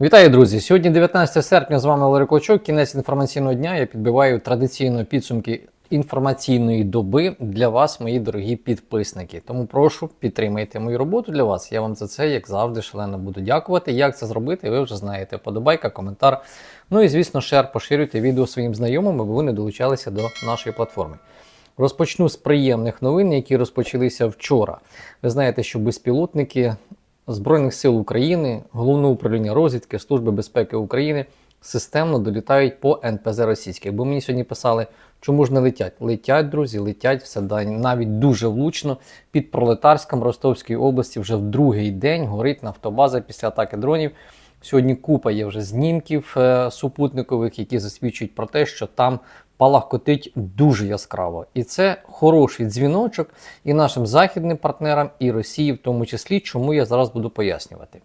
Вітаю, друзі! Сьогодні 19 серпня з вами Валерій Клочок. Кінець інформаційного дня. Я підбиваю традиційно підсумки інформаційної доби для вас, мої дорогі підписники. Тому прошу підтримайте мою роботу для вас. Я вам за це, як завжди, шалено буду дякувати. Як це зробити, ви вже знаєте. Подобайка, коментар. Ну і звісно, шер, поширюйте відео своїм знайомим, аби вони долучалися до нашої платформи. Розпочну з приємних новин, які розпочалися вчора. Ви знаєте, що безпілотники Збройних сил України, Головне управління розвідки, Служби безпеки України системно долітають по НПЗ російських. Бо мені сьогодні писали, чому ж не летять? Летять, друзі, летять все день, навіть дуже влучно. Під Пролетарськом Ростовської області вже в другий день горить нафтобаза після атаки дронів. Сьогодні купа є вже знімків е, супутникових, які засвідчують про те, що там палахкотить дуже яскраво. І це хороший дзвіночок і нашим західним партнерам, і Росії, в тому числі, чому я зараз буду пояснювати.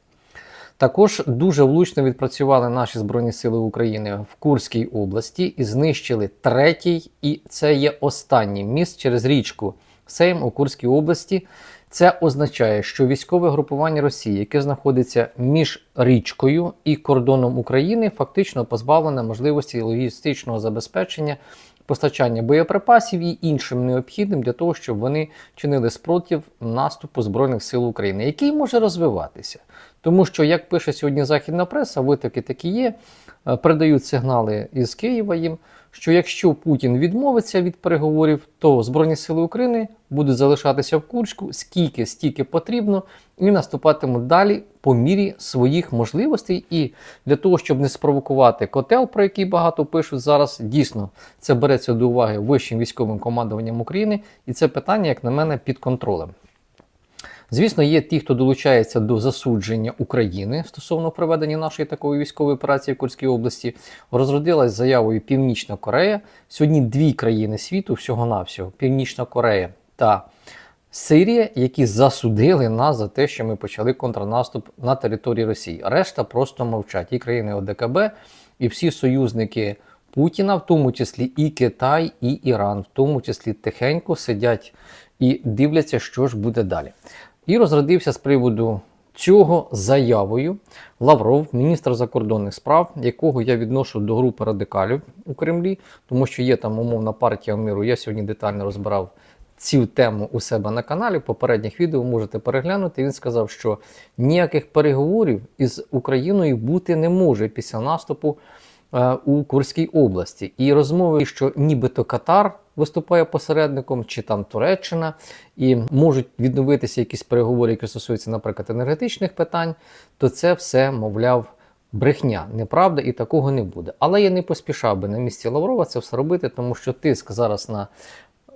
Також дуже влучно відпрацювали наші Збройні Сили України в Курській області і знищили третій, і це є останній міст через річку Сейм у Курській області. Це означає, що військове групування Росії, яке знаходиться між річкою і кордоном України, фактично позбавлене можливості логістичного забезпечення, постачання боєприпасів і іншим необхідним для того, щоб вони чинили спротив наступу Збройних сил України, який може розвиватися. Тому що, як пише сьогодні західна преса, витоки такі є, е, передають сигнали із Києва їм, що якщо Путін відмовиться від переговорів, то Збройні Сили України будуть залишатися в Курську скільки стільки потрібно, і наступатимуть далі по мірі своїх можливостей. І для того, щоб не спровокувати котел, про який багато пишуть зараз, дійсно це береться до уваги вищим військовим командуванням України, і це питання, як на мене, під контролем. Звісно, є ті, хто долучається до засудження України стосовно проведення нашої такої військової операції в Курській області. Розродилась заявою Північна Корея. Сьогодні дві країни світу, всього-навсього, Північна Корея та Сирія, які засудили нас за те, що ми почали контрнаступ на території Росії. Решта просто мовчать. І країни ОДКБ, і всі союзники Путіна, в тому числі і Китай, і Іран, в тому числі тихенько сидять і дивляться, що ж буде далі. І розродився з приводу цього заявою Лавров, міністр закордонних справ, якого я відношу до групи радикалів у Кремлі, тому що є там умовна партія миру. Я сьогодні детально розбирав цю тему у себе на каналі. В попередніх відео можете переглянути. Він сказав, що ніяких переговорів із Україною бути не може після наступу е, у Курській області. І розмови, що нібито Катар виступає посередником, чи там Туреччина, і можуть відновитися якісь переговори, які стосуються, наприклад, енергетичних питань, то це все, мовляв, брехня, неправда, і такого не буде. Але я не поспішав би на місці Лаврова це все робити, тому що тиск зараз на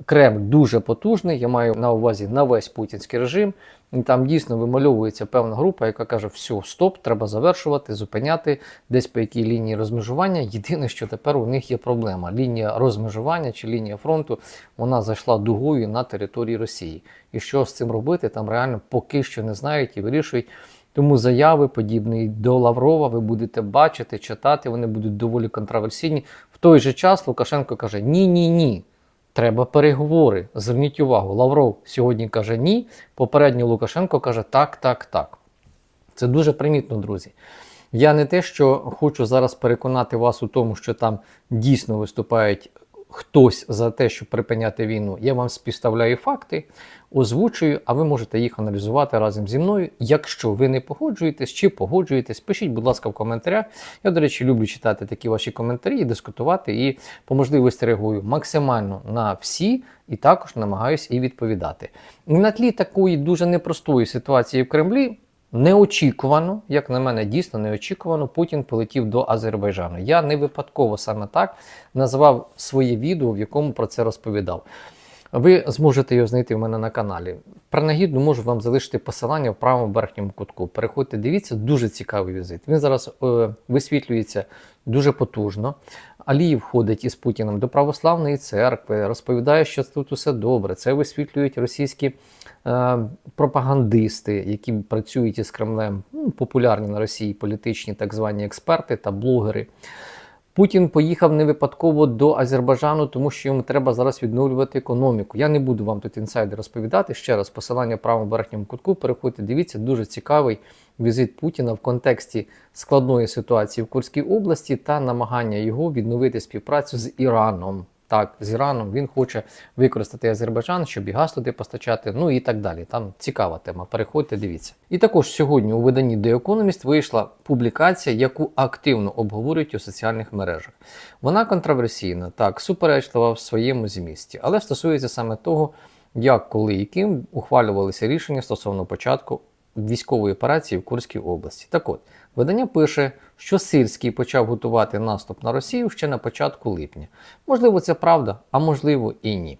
Кремль дуже потужний. Я маю на увазі на весь путінський режим. І там дійсно вимальовується певна група, яка каже: все, стоп, треба завершувати, зупиняти десь по якій лінії розмежування. Єдине, що тепер у них є проблема: лінія розмежування чи лінія фронту вона зайшла дугою на території Росії. І що з цим робити, там реально поки що не знають і вирішують. Тому заяви, подібні до Лаврова, ви будете бачити, читати, вони будуть доволі контроверсійні. В той же час Лукашенко каже: Ні, ні, ні. Треба переговори. Зверніть увагу, Лавров сьогодні каже ні. Попередньо Лукашенко каже так, так, так. Це дуже примітно, друзі. Я не те, що хочу зараз переконати вас у тому, що там дійсно виступають хтось за те, щоб припиняти війну. Я вам співставляю факти, озвучую, а ви можете їх аналізувати разом зі мною. Якщо ви не погоджуєтесь чи погоджуєтесь, пишіть, будь ласка, в коментарях. Я, до речі, люблю читати такі ваші коментарі і дискутувати, і по можливості реагую максимально на всі, і також намагаюся і відповідати. На тлі такої дуже непростої ситуації в Кремлі. Неочікувано, як на мене, дійсно неочікувано, Путін полетів до Азербайджану. Я не випадково саме так назвав своє відео, в якому про це розповідав. Ви зможете його знайти в мене на каналі. Принагідно можу вам залишити посилання в правому верхньому кутку. Переходьте, дивіться, дуже цікавий візит. Він зараз е, висвітлюється дуже потужно. Аліїв ходить із Путіним до православної церкви, розповідає, що тут усе добре. Це висвітлюють російські е, пропагандисти, які працюють із Кремлем, ну, популярні на Росії політичні так звані експерти та блогери. Путін поїхав не випадково до Азербайджану, тому що йому треба зараз відновлювати економіку. Я не буду вам тут інсайди розповідати. Ще раз посилання в правому верхньому кутку. Переходьте, дивіться, дуже цікавий візит Путіна в контексті складної ситуації в Курській області та намагання його відновити співпрацю з Іраном. Так, з Іраном він хоче використати Азербайджан, щоб і газ туди постачати, ну і так далі. Там цікава тема. Переходьте, дивіться. І також сьогодні у виданні The Economist вийшла публікація, яку активно обговорюють у соціальних мережах. Вона контроверсійна, так, суперечлива в своєму змісті, але стосується саме того, як, коли і ким ухвалювалися рішення стосовно початку військової операції в Курській області. Так от, видання пише, що Сирський почав готувати наступ на Росію ще на початку липня. Можливо, це правда, а можливо і ні.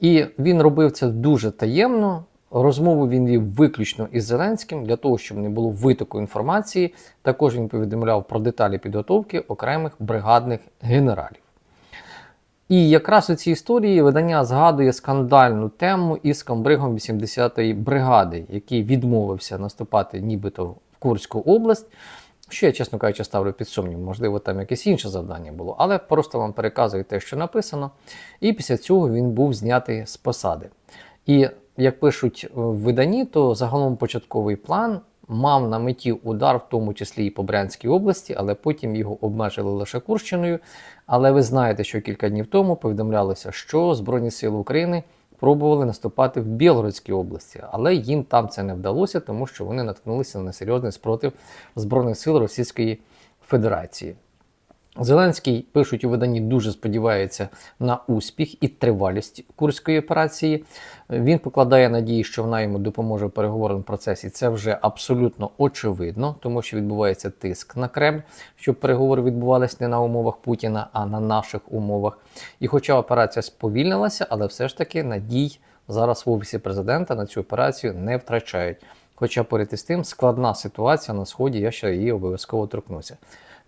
І він робив це дуже таємно. Розмову він вів виключно із Зеленським для того, щоб не було витоку інформації. Також він повідомляв про деталі підготовки окремих бригадних генералів. І якраз у цій історії видання згадує скандальну тему із комбригом 80-ї бригади, який відмовився наступати нібито Курську область. Що я, чесно кажучи, ставлю під сумнів, можливо, там якесь інше завдання було, але просто вам переказую те, що написано. І після цього він був знятий з посади. І як пишуть в виданні, то загалом початковий план мав на меті удар, в тому числі і по Брянській області, але потім його обмежили лише Курщиною. Але ви знаєте, що кілька днів тому повідомлялося, що Збройні Сили України пробували наступати в Білгородській області, але їм там це не вдалося, тому що вони наткнулися на серйозний спротив Збройних сил Російської Федерації. Зеленський пишуть у виданні дуже сподівається на успіх і тривалість курської операції. Він покладає надії, що вона йому допоможе в переговорному процесі. Це вже абсолютно очевидно, тому що відбувається тиск на Кремль, щоб переговори відбувалися не на умовах Путіна, а на наших умовах. І хоча операція сповільнилася, але все ж таки надій зараз в офісі президента на цю операцію не втрачають. Хоча поряд із тим складна ситуація на сході, я ще її обов'язково торкнуся.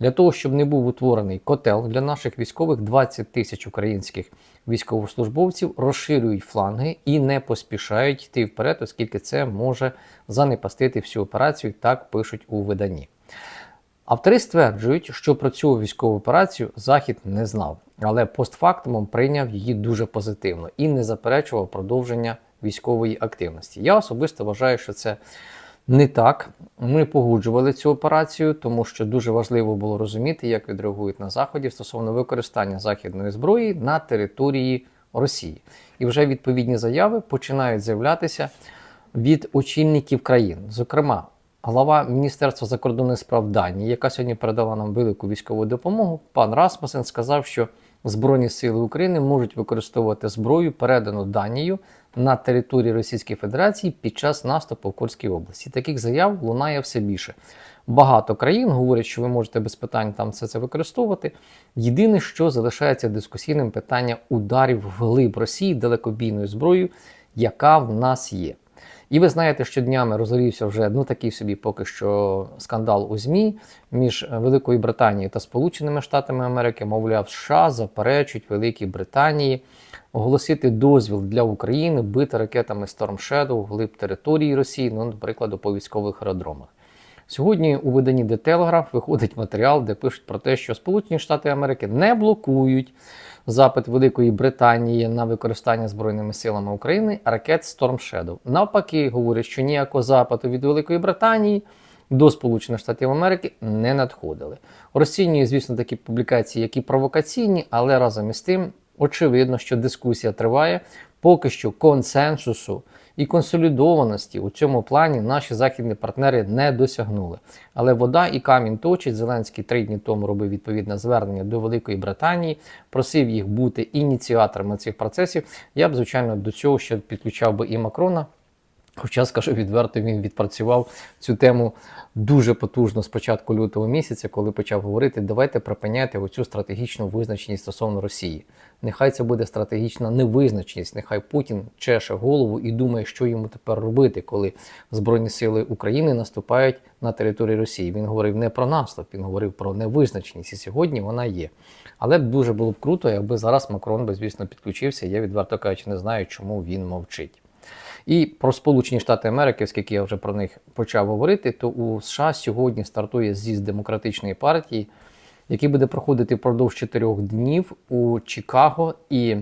Для того, щоб не був утворений котел для наших військових, 20 тисяч українських військовослужбовців розширюють фланги і не поспішають йти вперед, оскільки це може занепастити всю операцію, так пишуть у виданні. Автори стверджують, що про цю військову операцію Захід не знав, але постфактумом прийняв її дуже позитивно і не заперечував продовження військової активності. Я особисто вважаю, що це не так. Ми погоджували цю операцію, тому що дуже важливо було розуміти, як відреагують на Заході стосовно використання західної зброї на території Росії. І вже відповідні заяви починають з'являтися від очільників країн. Зокрема, глава Міністерства закордонних справ Данії, яка сьогодні передала нам велику військову допомогу, пан Расмусен сказав, що Збройні сили України можуть використовувати зброю, передану Данію на території Російської Федерації під час наступу в Курській області. Таких заяв лунає все більше. Багато країн говорять, що ви можете без питань там все це використовувати. Єдине, що залишається дискусійним питання ударів в глиб Росії далекобійною зброєю, яка в нас є. І ви знаєте, що днями розгорівся вже ну такий собі поки що скандал у ЗМІ між Великою Британією та Сполученими Штатами Америки, мовляв, США заперечують Великій Британії оголосити дозвіл для України бити ракетами Storm Shadow глиб території Росії, ну, наприклад, по військових аеродромах. Сьогодні у виданні The Telegraph виходить матеріал, де пишуть про те, що Сполучені Штати Америки не блокують запит Великої Британії на використання Збройними силами України ракет Storm Shadow. Навпаки, говорять, що ніякого запиту від Великої Британії до Сполучених Штатів Америки не надходили. Розцінюю, звісно, такі публікації, які провокаційні, але разом із тим очевидно, що дискусія триває. Поки що консенсусу і консолідованості у цьому плані наші західні партнери не досягнули. Але вода і камінь точить. Зеленський три дні тому робив відповідне звернення до Великої Британії, просив їх бути ініціаторами цих процесів. Я б, звичайно, до цього ще підключав би і Макрона. Хоча, скажу відверто, він відпрацював цю тему дуже потужно з початку лютого місяця, коли почав говорити, давайте припиняти оцю стратегічну визначеність стосовно Росії. Нехай це буде стратегічна невизначеність, нехай Путін чеше голову і думає, що йому тепер робити, коли Збройні сили України наступають на територію Росії. Він говорив не про наступ, він говорив про невизначеність, і сьогодні вона є. Але дуже було б круто, якби зараз Макрон би, звісно, підключився. Я відверто кажучи, не знаю, чому він мовчить. І про Сполучені Штати Америки, оскільки я вже про них почав говорити, то у США сьогодні стартує з'їзд демократичної партії. який буде проходити впродовж 4 днів у Чикаго, і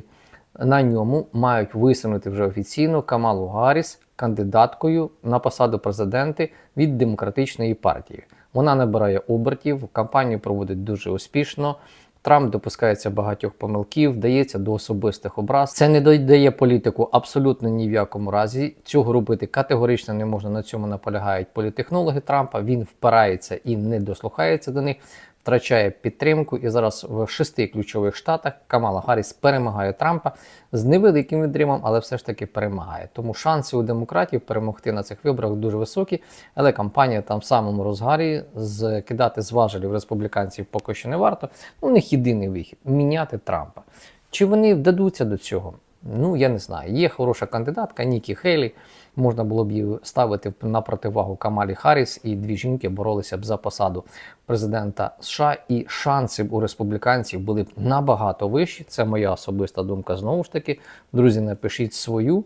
на ньому мають висунути вже офіційно Камалу Гарріс кандидаткою на посаду президента від демократичної партії. Вона набирає обертів, кампанію проводить дуже успішно. Трамп допускається багатьох помилків, вдається до особистих образ. Це не додає політику абсолютно ні в якому разі. Цього робити категорично не можна. На цьому наполягають політехнологи Трампа. Він впирається і не дослухається до них, втрачає підтримку. І зараз в шести ключових штатах Камала Гарріс перемагає Трампа з невеликим відримом, але все ж таки перемагає. Тому шанси у демократів перемогти на цих виборах дуже високі. Але кампанія там в самому розгарі скидати з важелів республіканців поки що не варто. Ну, у них єдиний вихід міняти Трампа. Чи вони вдадуться до цього? Ну, я не знаю. Є хороша кандидатка Нікі Хейлі. Можна було б її ставити на противагу Камалі Харріс, і дві жінки боролися б за посаду президента США. І шанси б у республіканців були б набагато вищі. Це моя особиста думка. Знову ж таки, друзі, напишіть свою.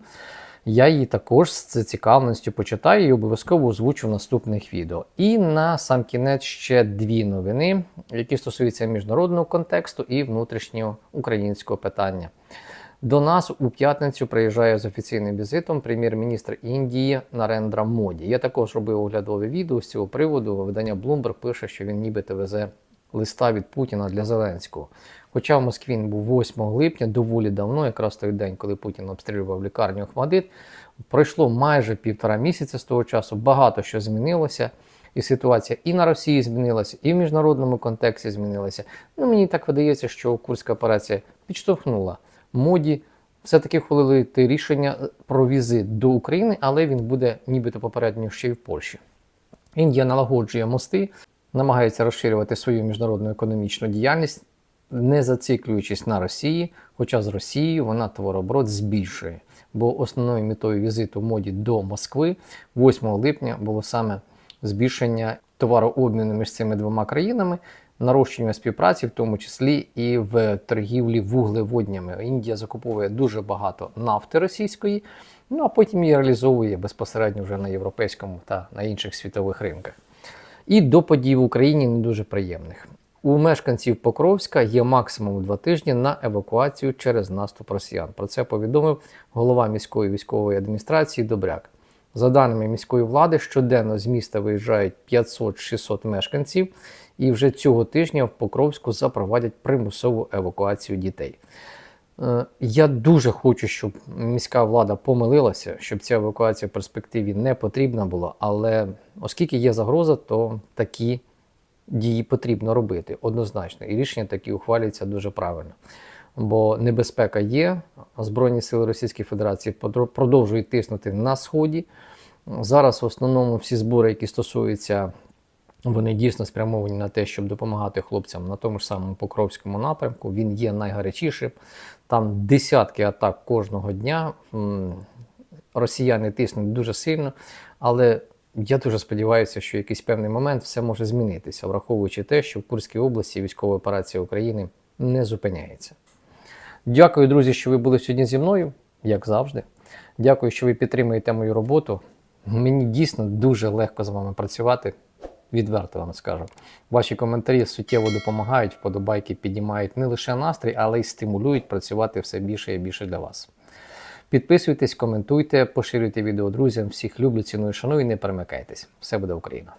Я її також з цікавністю почитаю і обов'язково озвучу в наступних відео. І на сам кінець ще дві новини, які стосуються міжнародного контексту і внутрішнього українського питання. До нас у п'ятницю приїжджає з офіційним візитом прем'єр-міністр Індії Нарендра Моді. Я також робив оглядове відео з цього приводу. Видання Bloomberg пише, що він нібито везе листа від Путіна для Зеленського. Хоча в Москві він був 8 липня, доволі давно, якраз той день, коли Путін обстрілював лікарню Ахмадит. Пройшло майже півтора місяця з того часу. Багато що змінилося. І ситуація і на Росії змінилася, і в міжнародному контексті змінилася. Ну мені так видається, що Курська операція підштовхнула моді все-таки ухвалити рішення про візит до України, але він буде нібито попередньо ще й в Польщі. Індія налагоджує мости, намагається розширювати свою міжнародну економічну діяльність, не зациклюючись на Росії, хоча з Росією вона товарооборот збільшує. Бо основною метою візиту моді до Москви 8 липня було саме збільшення товарообміну між цими двома країнами, нарощення співпраці, в тому числі і в торгівлі вуглеводнями. Індія закуповує дуже багато нафти російської, ну а потім її реалізовує безпосередньо вже на європейському та на інших світових ринках. І до подій в Україні не дуже приємних. У мешканців Покровська є максимум два тижні на евакуацію через наступ росіян. Про це повідомив голова міської військової адміністрації Добряк. За даними міської влади, щоденно з міста виїжджають 500-600 мешканців, і вже цього тижня в Покровську запровадять примусову евакуацію дітей. Е, Я дуже хочу, щоб міська влада помилилася, щоб ця евакуація в перспективі не потрібна була. Але оскільки є загроза, то такі дії потрібно робити однозначно. І рішення такі ухвалюються дуже правильно. Бо небезпека є. Збройні сили Російської Федерації продовжують тиснути на сході. Зараз в основному всі збори, які стосуються, вони дійсно спрямовані на те, щоб допомагати хлопцям на тому ж самому Покровському напрямку. Він є найгарячішим. Там десятки атак кожного дня. Росіяни тиснуть дуже сильно, але я дуже сподіваюся, що якийсь певний момент все може змінитися, враховуючи те, що в Курській області військова операція України не зупиняється. Дякую, друзі, що ви були сьогодні зі мною, як завжди. Дякую, що ви підтримуєте мою роботу. Мені дійсно дуже легко з вами працювати. Відверто вам скажу. Ваші коментарі суттєво допомагають, вподобайки піднімають не лише настрій, але й стимулюють працювати все більше і більше для вас. Підписуйтесь, коментуйте, поширюйте відео друзям. Всіх люблю, ціную, шаную і не перемикайтесь. Все буде Україна!